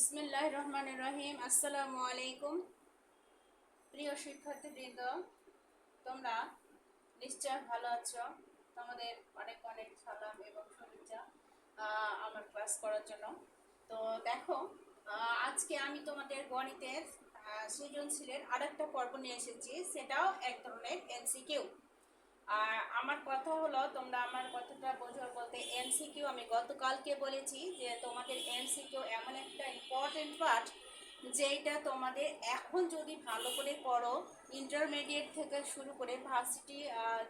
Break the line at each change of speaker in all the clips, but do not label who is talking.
বিসমিল্লাহ রহমান রহিম আসসালামু আলাইকুম প্রিয় শিক্ষার্থীবৃন্দ, তোমরা নিশ্চয় ভালো আছো? তোমাদের অনেক অনেক সালাম এবং শুভেচ্ছা আমার ক্লাস করার জন্য। তো দেখো আজকে আমি তোমাদের গণিতের সৃজনশীলের আরেকটা পর্ব নিয়ে এসেছি, সেটাও এক ধরনের এমসিকিউ। আর আমার কথা হলো, তোমরা আমার কথাটা বোঝো বলতে এমসিকিউ আমি গতকালকে বলেছি যে তোমাদের এমসিকিউ এমন একটা ইম্পর্টেন্ট পার্ট যেটা তোমাদের এখন যদি ভালো করে করো ইন্টারমিডিয়েট থেকে শুরু করে ভার্সিটি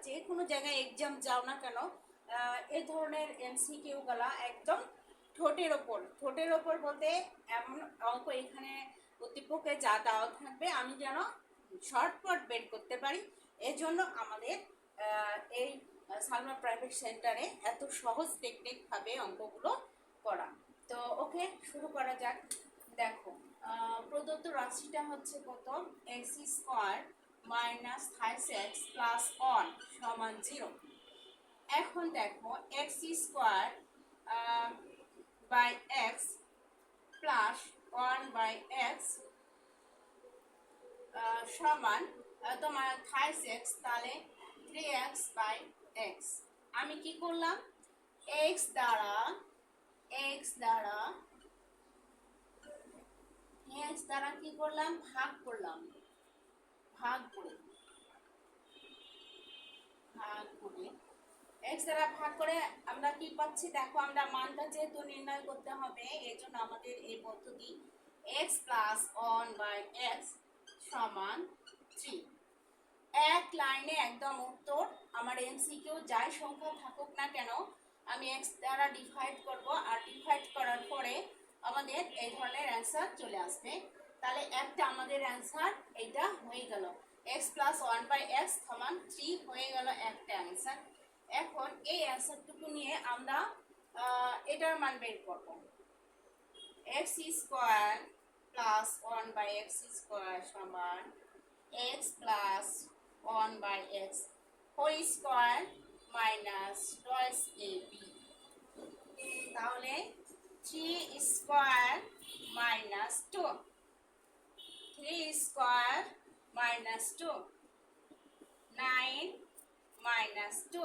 যে কোনো জায়গায় এক্সাম যাও না কেন এই ধরনের এমসিকিউগুলা একদম ঠোঁটের ওপর ঠোঁটের ওপর বলতে এমন অঙ্ক এখানে উদ্দীপকে যা দেওয়া থাকবে, আমি যেন শর্টকাট বের করতে পারি। এজন্য আমাদের সালমা প্রাইভেট সেন্টারে এত সহজ টেকনিকভাবে অঙ্কগুলো করা। তো ওকে, শুরু করা যাক। দেখো প্রদত্ত রাশিটা হচ্ছে কত? X square minus five x plus one সমান জিরো এখন দেখো x square by x plus one by x সমান তোমার থাইস এক্স তাহলে থ্রি এক্স বাই এক্স আমি কি করলাম? এক্স দ্বারা এক্স দ্বারা এক্স দ্বারা কি করলাম? ভাগ করলাম। ভাগ করে। ভাগ করে। এক্স দ্বারা ভাগ করে আমরা কি পাচ্ছি? দেখো, আমরা মানটা যেহেতু নির্ণয় করতে হবে এই জন্য আমাদের এই পদ্ধতি x plus one by x সমান থ্রি এক লাইনে একদম উত্তর। আমার এমসিকিউ যাই সংখ্যা থাকুক না কেন, আমি এক্স দ্বারা ডিভাইড করব আর ডিভাইড করার পরে আমাদের এই ধরনের অ্যান্সার চলে আসবে। তাহলে একটা আমাদের অ্যান্সার এইটা হয়ে গেল। X plus one by x সমান থ্রি হয়ে গেল একটা অ্যান্সার এখন এই অ্যান্সারটুকু নিয়ে আমরা এটার মান বের করব। X square plus one by x square সমান x plus one by x whole square minus twice a b তাহলে three square minus two three square minus two nine minus two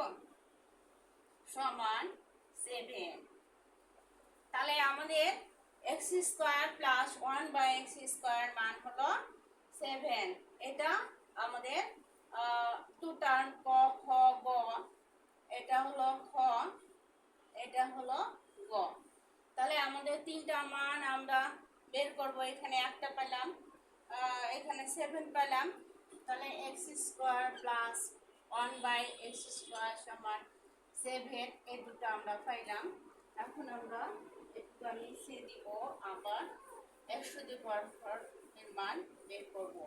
সমান সেভেন তাহলে আমাদের x square plus one by x square মান হলো seven এটা আমাদের to turn ক, খ, গ। এটা হলো খ, এটা হলো গ। তাহলে আমাদের তিনটা মান আমরা বের করব। এখানে একটা পেলাম এখানে সেভেন পেলাম। তাহলে x square plus one by x square সমান সেভেন এই দুটো আমরা পাইলাম। এখন আমরা একটু আমি সে দিব, আবার একশো দি পাওয়ার ফোর এর মান বের করব।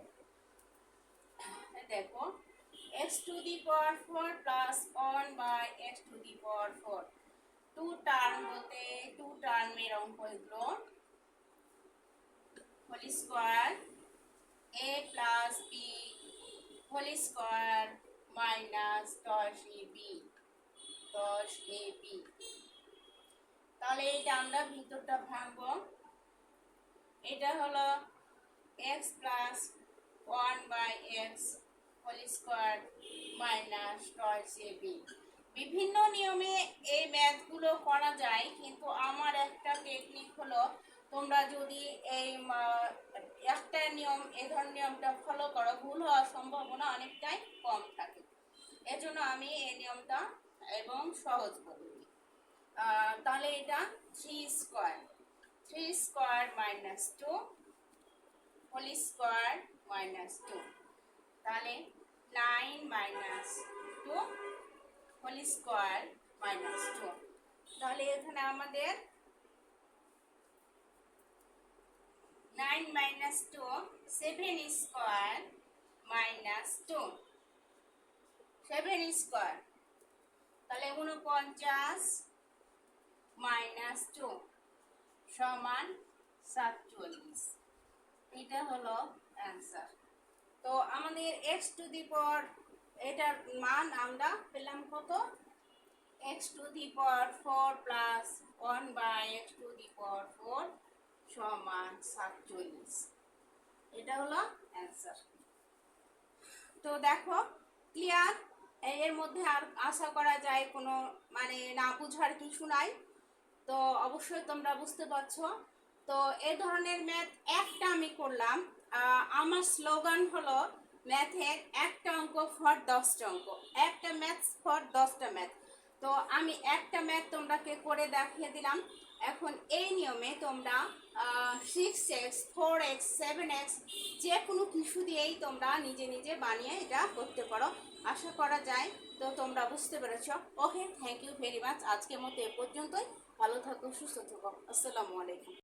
দেখো x to the power four plus one by x to the power four two term বলতে টু টার্মের অঙ্ক এগুলো whole square a plus b whole square minus দশ এ বি দশ এ বি তাহলে এটা আমরা ভিতরটা ভাঙবো। এটা হলো x plus one by x whole square minus twice a b বিভিন্ন নিয়মে এই ম্যাথগুলো করা যায় কিন্তু আমার একটা টেকনিক হলো তোমরা যদি এই একটা নিয়ম এ ধরনের নিয়মটা ফলো করো ভুল হওয়ার সম্ভাবনা অনেকটাই কম থাকে। এজন্য আমি এই নিয়মটা এবং সহজ আহ, তাহলে এটা three square three square minus two whole square minus two তাহলে nine minus two whole square minus two তাহলে এখানে আমাদের nine minus two seven square minus two seven square তাহলে উনপঞ্চাশ মাইনাস টু সমান সাতচল্লিশ। এটা হলো অ্যান্সার তো আমাদের এক্স টু দি পাওয়ার এটার মান আমরা পেলাম কত? X to the power four plus one by x to the power four সমান সাতচল্লিশ। এটা হলো অ্যান্সার তো দেখো ক্লিয়ার এর মধ্যে আর আশা করা যায় কোনো মানে না বুঝার কিছু নাই। তো অবশ্যই তোমরা বুঝতে পারছ। তো এ ধরনের ম্যাথ একটা আমি করলাম। আমার স্লোগান হলো ম্যাথের একটা অঙ্ক ফর দশটা অঙ্ক। একটা ম্যাথ ফর দশটা ম্যাথ তো আমি একটা ম্যাথ তোমরাকে করে দেখিয়ে দিলাম। এখন এই নিয়মে তোমরা six x four x seven x যে কোনো কিছু দিয়েই তোমরা নিজে নিজে বানিয়ে এটা করতে পারো। আশা করা যায়, তো তোমরা বুঝতে পেরেছ। Okay thank you very much আজকের মতো এ পর্যন্তই। ভালো থাকো, সুস্থ থাকো। আসসালামু আলাইকুম।